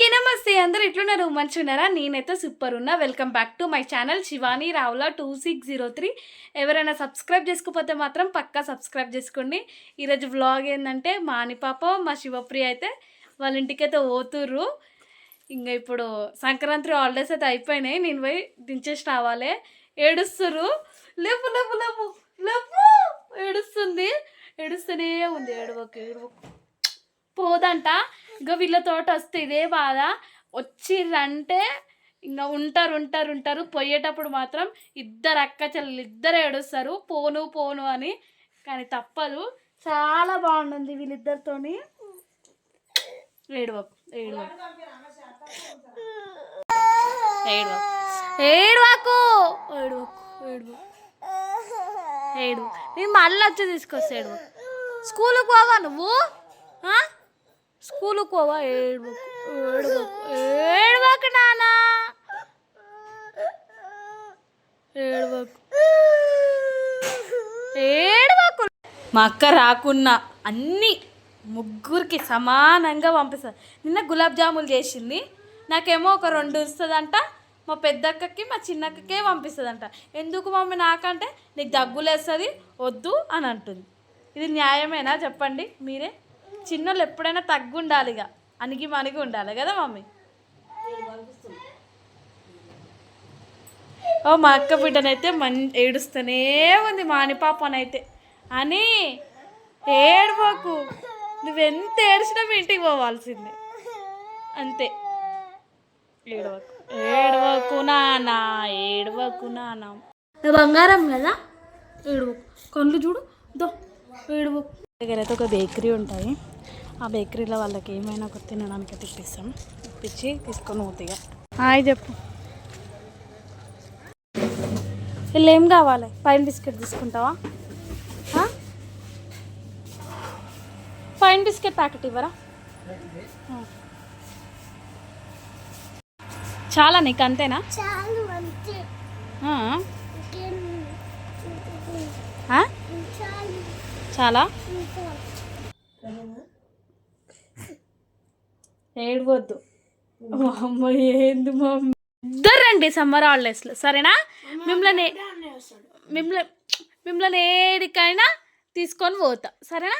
అందరికీ నమస్తే. అందరు ఎట్లున్నారు? మంచున్నారా నేనైతే సూపర్ ఉన్నా. Welcome back to my channel Shivani Ravula two six zero three. ఎవరైనా సబ్స్క్రైబ్ చేసుకోకపోతే మాత్రం పక్కా సబ్స్క్రైబ్ చేసుకోండి. ఈరోజు వ్లాగ్ ఏంటంటే మా అనిపాప మా శివప్రియ అయితే వాళ్ళ ఇంటికి అయితే పోతుర్రు. ఇంకా ఇప్పుడు సంక్రాంతి హాలిడేస్ అయితే అయిపోయినాయి. నేను పోయి దించేసి రావాలి. ఏడుస్తుర్రు. లేపు లేపు లేపు లేపు. ఏడుస్తుంది. ఏడుస్తూనే ఉంది. ఏడవకు ఏడవకు. పోదంట. ఇంకా వీళ్ళతోట వస్తే ఇదే బాధ. వచ్చిర్రంటే ఇంకా ఉంటారు ఉంటారు ఉంటారు. పోయేటప్పుడు మాత్రం ఇద్దరు అక్క చెల్లెలు ఇద్దరు ఏడుస్తారు. పోను పోను అని. కానీ తప్పదు. చాలా బాగుంటుంది వీళ్ళిద్దరితోని. ఏడవకు ఏడవకు. ఏడవకు. ఏడవకు. ఏడవకు ఏడవకు. ఏడు నేను మళ్ళీ వచ్చి తీసుకొస్తా ఏడు స్కూల్కి పోవా నువ్వు? ఆ? స్కూల్కి ಹೇಳ್ಬೇಕು ಹೇಳ್ಬೇಕು ಹೇಳ್ಬೇಕು ನಾನ ಹೇಳ್ಬೇಕು ಹೇಳ್ಬೇಕು మా అక్క రాకున్నా అన్నీ ముగ్గురికి సమానంగా పంపిస్తారు నిన్న గులాబ్ జాములు చేసింది. నాకేమో ఒక రెండు ఇస్తుందంట మా పెద్దక్కకి మా చిన్నక్కకే పంపిస్తుందంట. ఎందుకు మమ్మీ నాకంటే నీకు దగ్గులేస్తుంది వద్దు అని అంటుంది. ఇది న్యాయమేనా? చెప్పండి. మీరే. చిన్నోళ్ళు ఎప్పుడైనా తగ్గుండాలి ఇక అణిగి మణిగి ఉండాలి కదా మమ్మీ? ఓ మా అక్క బిడ్డనైతే మన్ ఏడుస్తూనే ఉంది మాని పాపనైతే. అని ఏడవకు. నువ్వెంత ఏడ్చినా మీ ఇంటికి పోవాల్సిందే. అంతే. ఏడవకు. ఏడవకు నానా ఏడవకు నానా. బంగారం కదా? ఏడవకు. కళ్ళు చూడు. దో ఏడవకు. దగ్గర అయితే ఒక బేకరీ ఉంటాయి. ఆ బేకరీలో వాళ్ళకి ఏమైనా ఒక తినడానికి అయితే ఇప్పిస్తాం. ఇప్పించి తీసుకొని పోతాయిగా హాయ్ చెప్పు. వీళ్ళు ఏం కావాలి? పైన బిస్కెట్ తీసుకుంటావా? పైన బిస్కెట్ ప్యాకెట్ ఇవ్వరా. చాలా నీకు అంతేనా? చాలు చాలా? ఏడవద్దు. అమ్మ ఏంది మమ్మీ ఇద్దరండి సమ్మర్ హాలిడేస్లో సరేనా? మిమ్మల్ని మిమ్మల్ని మిమ్మల్ని ఏడికైనా తీసుకొని పోతా సరేనా?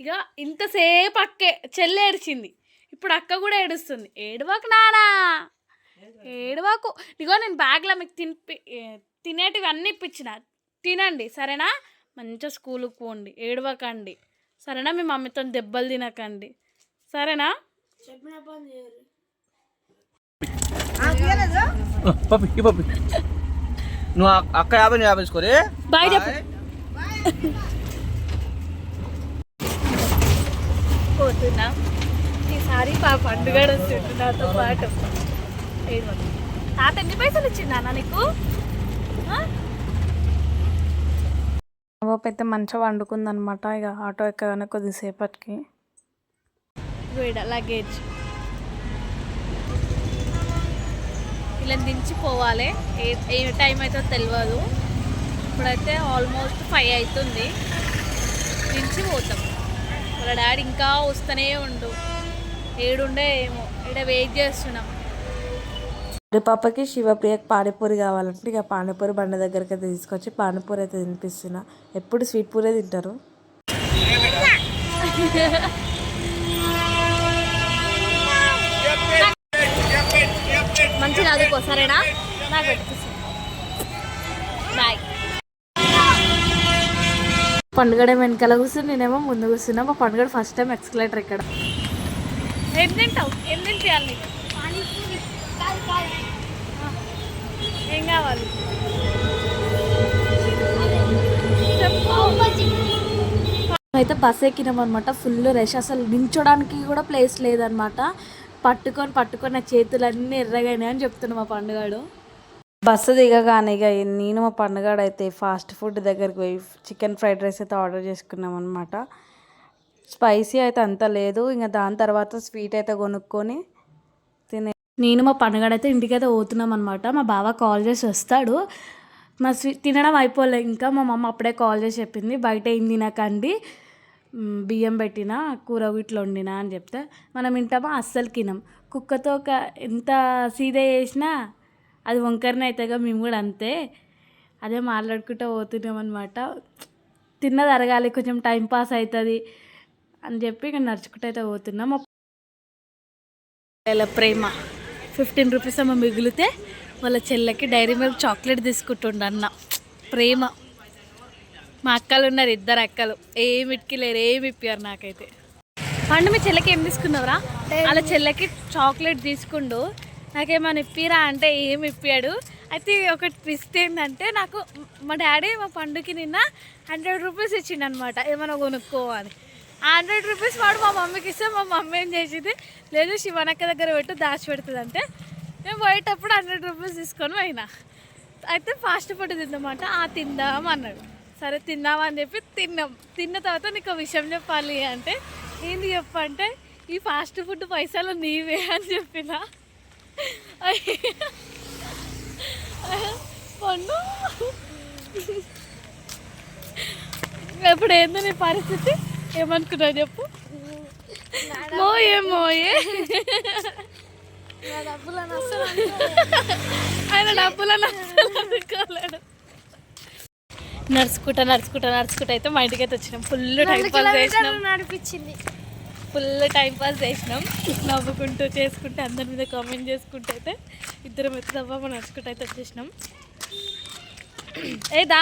ఇక ఇంతసేపు అక్కే చెల్లి ఏడిచింది. ఇప్పుడు అక్క కూడా ఏడుస్తుంది. ఏడవకు నానా ఏడవకు. ఇగో నేను బ్యాగ్లో మీకు తినిపి తినేటివి అన్నీ ఇప్పించిన. తినండి సరేనా? మంచిగా స్కూల్కి పోండి ఏడవకండి. సరేనా? మీ మమ్మీతో దెబ్బలు తినకండి. సరేనా? పప్పి ఈ పప్పి. నువ్వు అక్- అక్క యాభై నువ్వు యాభై తీసుకోరే బాయ్ చెప్పు. పోతున్నా. ఈసారి పా పండుగ వస్తుంటు నాతో పాటు. తాత ఎన్ని పైసలు ఇచ్చిందా నీకు? బాబు అయితే మంచిగా వండుకుందనమాట ఇక ఆటో ఎక్కగానే కొద్దిసేపటికి. లగేజ్. ఇలా దించి పోవాలి. ఏ ఏ టైం అయితే తెలియదు ఇప్పుడైతే ఆల్మోస్ట్ ఫైవ్ అవుతుంది దించి పోతాం. వాళ్ళ డాడీ ఇంకా వస్తూనే ఉండు. ఏడుండే ఏమో. ఇక్కడ వెయిట్ చేస్తున్నాం. పాపకి శివప్రియకి పానీపూరి కావాలంటే ఇక పానీపూరి బండ దగ్గరికి అయితే తీసుకొచ్చి పానీపూరి అయితే తినిపిస్తున్నా. ఎప్పుడు స్వీట్ పూరే తింటారు? మంచిగా చదువుకో సరేనా? నాకు పెట్టిస్తాను బాయ్. పండుగ వెనకాల కూర్చుని నేనేమో ముందు కూర్చున్నా మా పండుగ ఫస్ట్ టైం ఎక్స్కలేటర్ ఇక్కడ ఏం తింటావు? ఏం తింటాయాలి నీకు పానీపూరి కాదు కాదు ఏం కావాలి? అయితే బస్ ఎక్కినాం అనమాట ఫుల్ రష్ అసలు నించోడానికి కూడా ప్లేస్ లేదనమాట పట్టుకొని పట్టుకొని నా చేతులన్నీ ఎర్రగానే అని చెప్తున్నా మా పండుగాడు. బస్సు దిగగానే ఇక నేను మా పండుగాడు అయితే ఫాస్ట్ ఫుడ్ దగ్గరికి పోయి చికెన్ ఫ్రైడ్ రైస్ అయితే ఆర్డర్ చేసుకున్నాం అనమాట స్పైసీ అయితే అంత లేదు. ఇంకా దాని తర్వాత స్వీట్ అయితే కొనుక్కొని నేను మా పండుగడైతే అయితే ఇంటికైతే పోతున్నాం అనమాట మా బావ కాల్ చేసి వస్తాడు. మా స్వీ తినడం అయిపోలే ఇంకా. మా మమ్మ అప్పుడే కాల్ చేసి చెప్పింది బయట ఏం తినకండి. బియ్యం పెట్టినా కూర ఇట్లా వండినా అని చెప్తే మనం వింటామా అస్సలు తినం. కుక్కతో ఒక ఎంత సీదా చేసినా అది వంకరనే అవుతాయిగా మేము కూడా అంతే. అదే మాట్లాడుకుంటూ పోతున్నాం అనమాట తిన్నది అరగాలి కొంచెం టైం పాస్ అవుతుంది అని చెప్పి ఇక నడుచుకుంటూ అయితే పోతున్నాం. ప్రేమ. ఫిఫ్టీన్ రూపీస్ అమ్మ మిగిలితే వాళ్ళ చెల్లెకి డైరీ మిల్క్ చాక్లెట్ తీసుకుంటుండ అన్న. ప్రేమ. మా అక్కలు ఉన్నారు ఇద్దరు అక్కలు. ఏమి ఇటుకిలేరు ఏమి ఇప్పారు నాకైతే. పండు మీ చెల్లెకి ఏం తీసుకున్నావురా? వాళ్ళ చెల్లెకి చాక్లెట్ తీసుకుండు. నాకేమైనా ఇప్పిరా అంటే ఏమి ఇప్పాడు. అయితే ఒక ట్విస్ట్ ఏంటంటే నాకు మా డాడీ మా పండుకి నిన్న హండ్రెడ్ రూపీస్ ఇచ్చిండు అనమాట ఏమైనా కొనుక్కో అని. హండ్రెడ్ రూపీస్ వాడు మా మమ్మీకి ఇస్తే మా మమ్మీ ఏం చేసింది? లేదు శివనక్క దగ్గర పెట్టు దాచి పెడుతుంది అంటే మేము పోయేటప్పుడు హండ్రెడ్ రూపీస్ తీసుకొని పోయినా. అయితే ఫాస్ట్ ఫుడ్ తిందామంట ఆ తిందాం అన్నాడు. సరే తిందామని చెప్పి తిన్నాం. తిన్న తర్వాత నీకు విషయం చెప్పాలి అంటే ఏంది చెప్పంటే ఈ ఫాస్ట్ ఫుడ్ పైసలు నీవే అని చెప్పిన. పండు ఇప్పుడు ఏందో నీ పరిస్థితి? ఏమనుకున్నావు చెప్పు? మోయే మోయే. ఆయన డబ్బులను అనుకోలేడు నడుచుకుంటా నడుచుకుంటా నడుచుకుంటా అయితే మా ఇంటికి అయితే వచ్చినాం ఫుల్ టైం పాస్ చేసినాం. నడిపించింది. ఫుల్ టైం పాస్ చేసినాం. నవ్వుకుంటూ చేసుకుంటూ అందరి మీద కామెంట్ చేసుకుంటూ అయితే ఇద్దరం అయితే దవ్వ నడుచుకుంటూ అయితే వచ్చేసినాం. ఏదా